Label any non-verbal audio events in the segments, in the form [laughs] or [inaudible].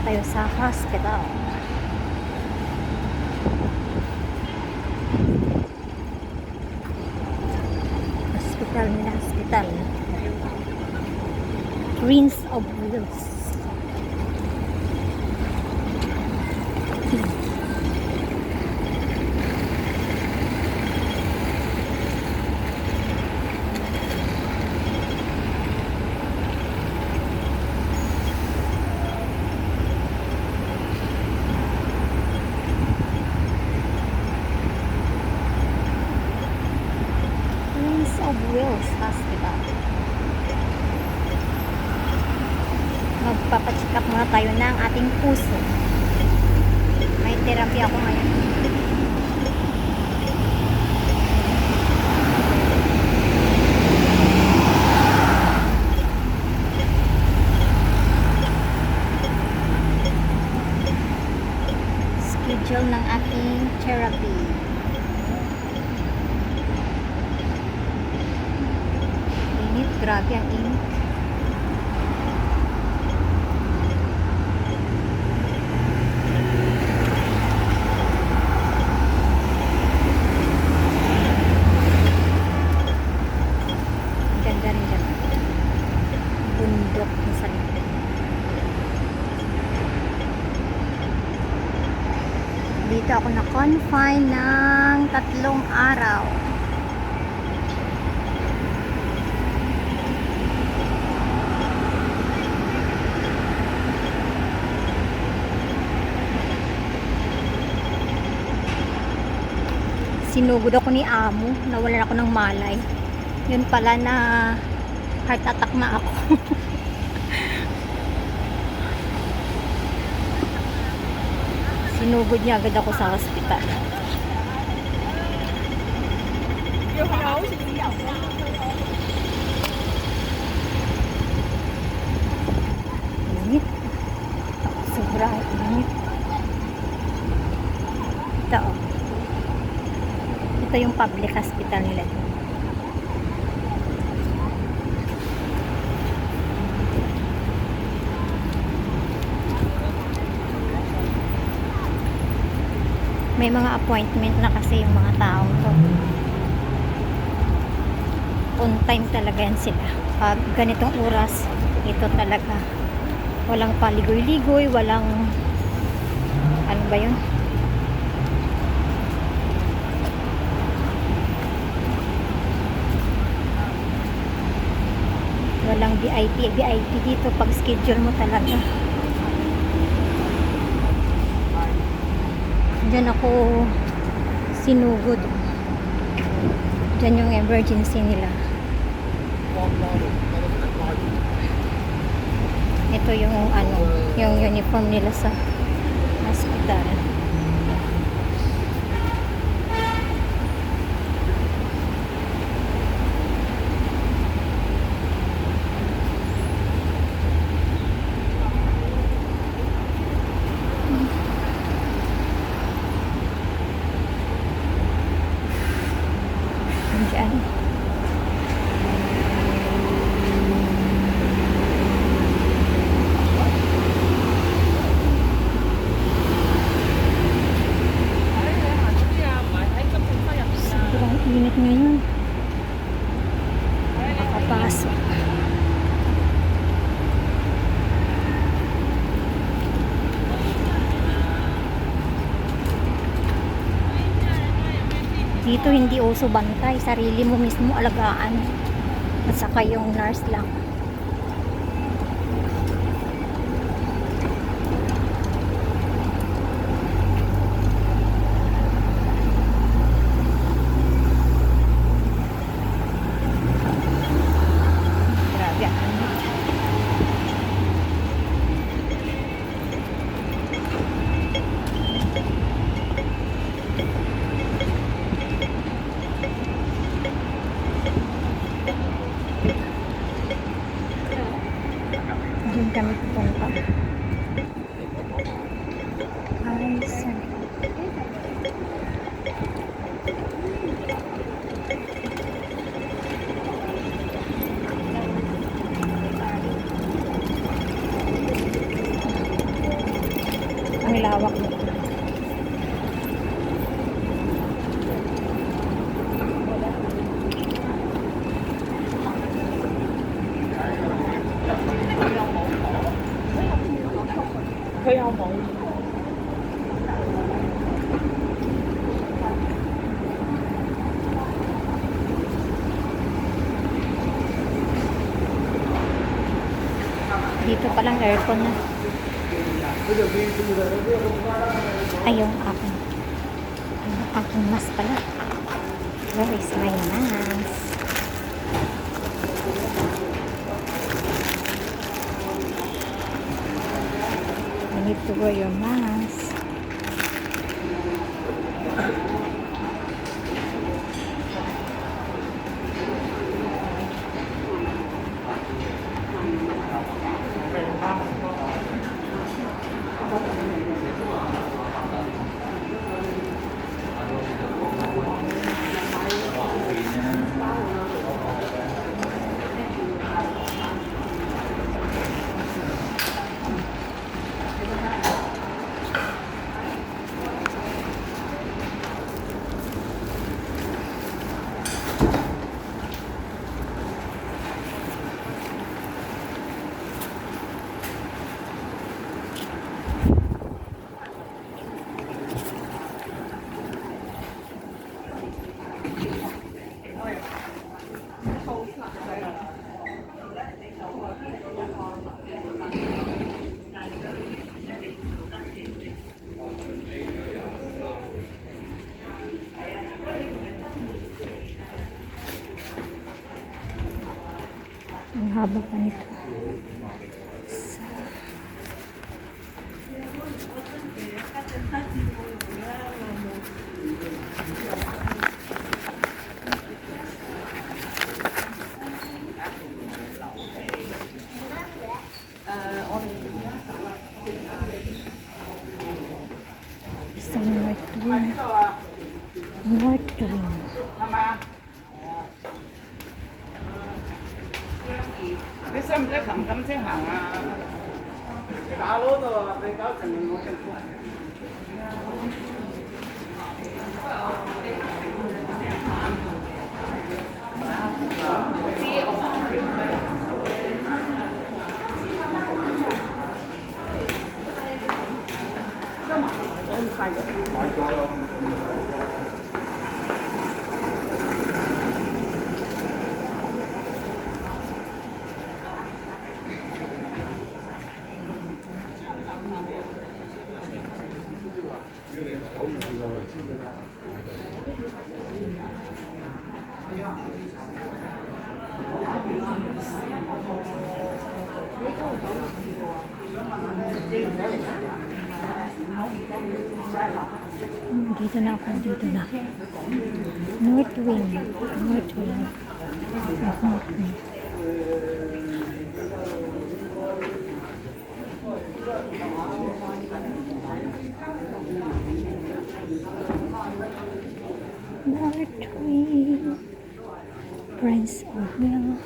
tayo sa hospital. Hospital nila, hospital. Prince of Wales. Prince of Wales Hospital. Magpapacheck up muna tayo ng ating puso. May therapy ako ngayon. Schedule ng aking therapy. Init, grabe ang init. Ang Ganda rin dyan. Bundok na sa likod. Dito ako na-confine ng tatlong araw. sinugod ako ni amo nawalan ako ng malay yun pala na heart attack na ako [laughs] sinugod niya agad ako sa hospital. Init sobrang init. Ito oh. Ito yung public hospital nila. May mga appointment na kasi yung mga taong to. On time talaga yan sila. Pag ganitong oras, ito talaga. Walang paligoy-ligoy, walang ano ba yun? walang VIP VIP dito pag schedule mo talaga dyan ako sinugod. Dyan yung emergency nila. Ito yung ano yung uniform nila sa hospital init ngayon. Makapasok dito hindi uso bantay. Sarili mo mismo alagaan. At saka yung nurse lang Dito palang aircon na. Ay, yung aking. Aking mask pala. Where is my mask? You need to wear 嗯好的 Dito na ako, dito na. North Wing. North Wing. North Wing. North Wing. Prince of Wales.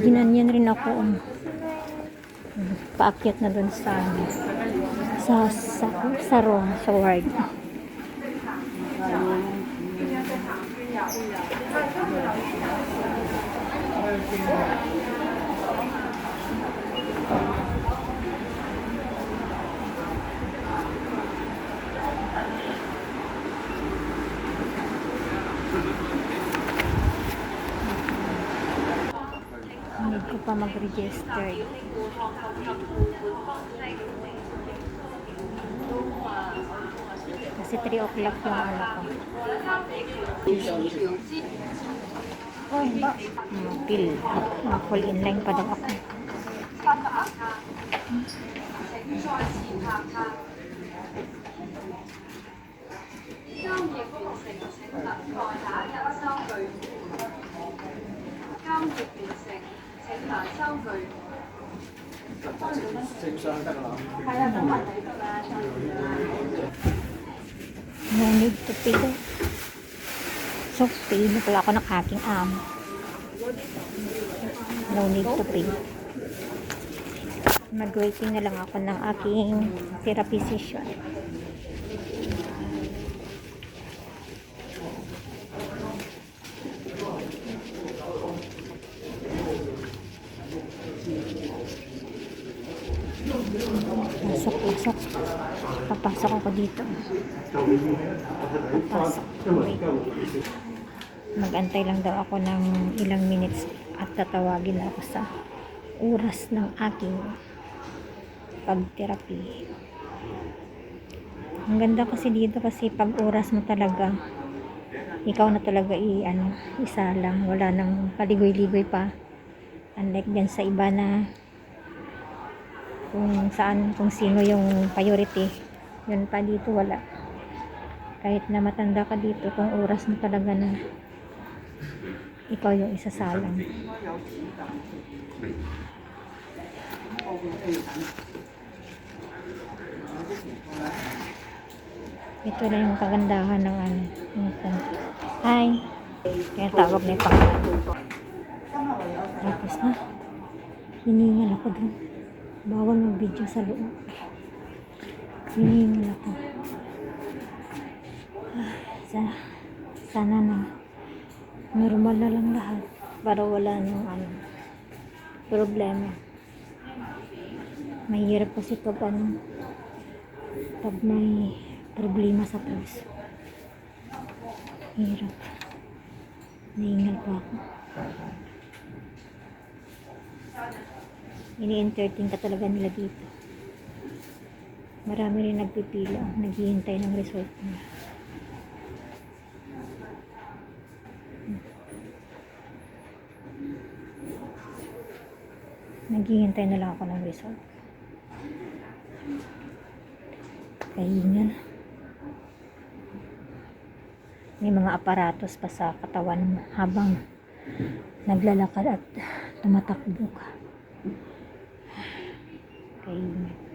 Ginanyan rin ako um, paakyat na dun sa sa sa sa room, sa ward. Need mag-register. Kasi 3 o'clock yung ano ko. Oh, ba? Pil. Ma-full in line pa daw ako. No need to daw. So, na pala ako ng aking amo. No need to pay. Mag-waiting na lang ako ng aking therapy session. Papasok ako dito. Papasok. Wait. Mag-antay lang daw ako ng ilang minutes at tatawagin ako sa oras ng aking pag-therapy. Ang ganda kasi dito kasi pag oras mo talaga, ikaw na talaga i ano, isa lang, wala nang paligoy-ligoy pa. Unlike dyan sa iba na kung saan, kung sino yung priority. Yun pa dito wala. Kahit na matanda ka dito, kung oras mo talaga na ikaw yung isasalang. Ito na yung kagandahan ng ano. Hi! Kaya tawag na yung pangalan. Tapos na. Hiningal ako dun. Bawal mag-video sa loob. Hiningal ako. Ah, Sa, sana na normal na lang lahat para wala nang ano problema. Mahirap kasi pag ano pag may problema sa puso. Hirap. Naingal pa ako. Ini-entertain ka talaga nila dito. Marami rin nagpipila, naghihintay ng result nila. Naghihintay na lang ako ng result. Kahingan. May mga aparatos pa sa katawan habang naglalakad at tumatakbo ka. Kahingan.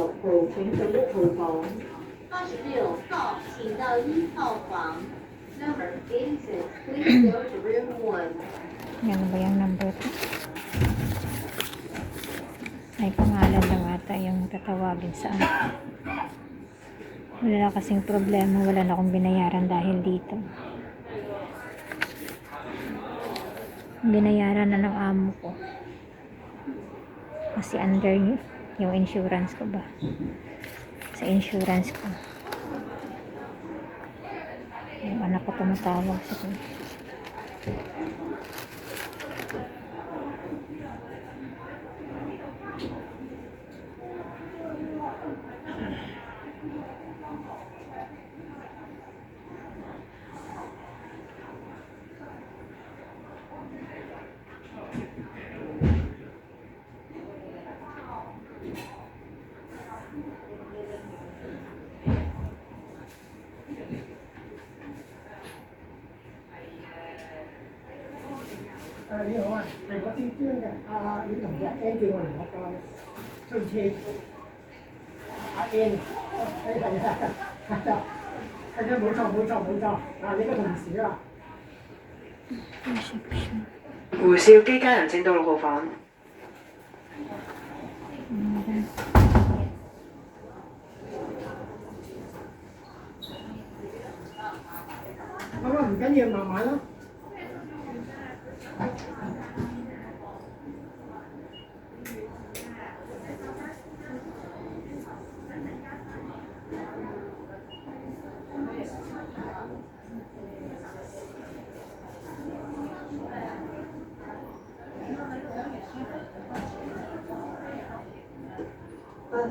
Number 请到一号房。Number 86, please go to room 1. Yan ba yung number ko? May pangalan lang ata yung tatawagin sa akin. Wala na kasing problema. Wala na akong binayaran dahil dito. Binayaran na ng amo ko. Kasi under y- yung insurance ko ba? Sa insurance ko. Yung anak ko tumatawag sa akin. 阿李同學 N 叫我嚟我個追車，阿 N，係係啊，係啊，係啊，冇錯冇錯冇錯，啊你個同事啊，胡少基家人正到六號房。咁啊。唔緊要，慢慢咯。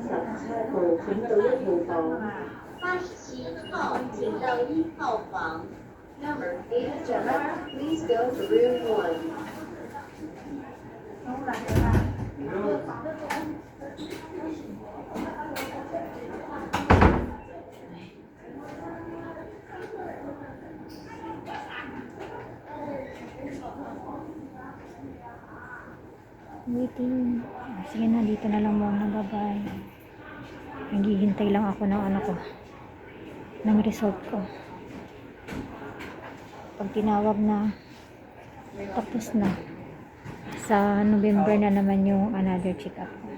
八十七号请到一号房。八十七号请到一号房。Number 87, please go to room 1. Waiting. Ah, Sige na, dito na lang muna. Bye-bye. Naghihintay lang ako ng ano ko. Ng result ko. Pag tinawag na, tapos na. Sa November na naman yung another check-up ko.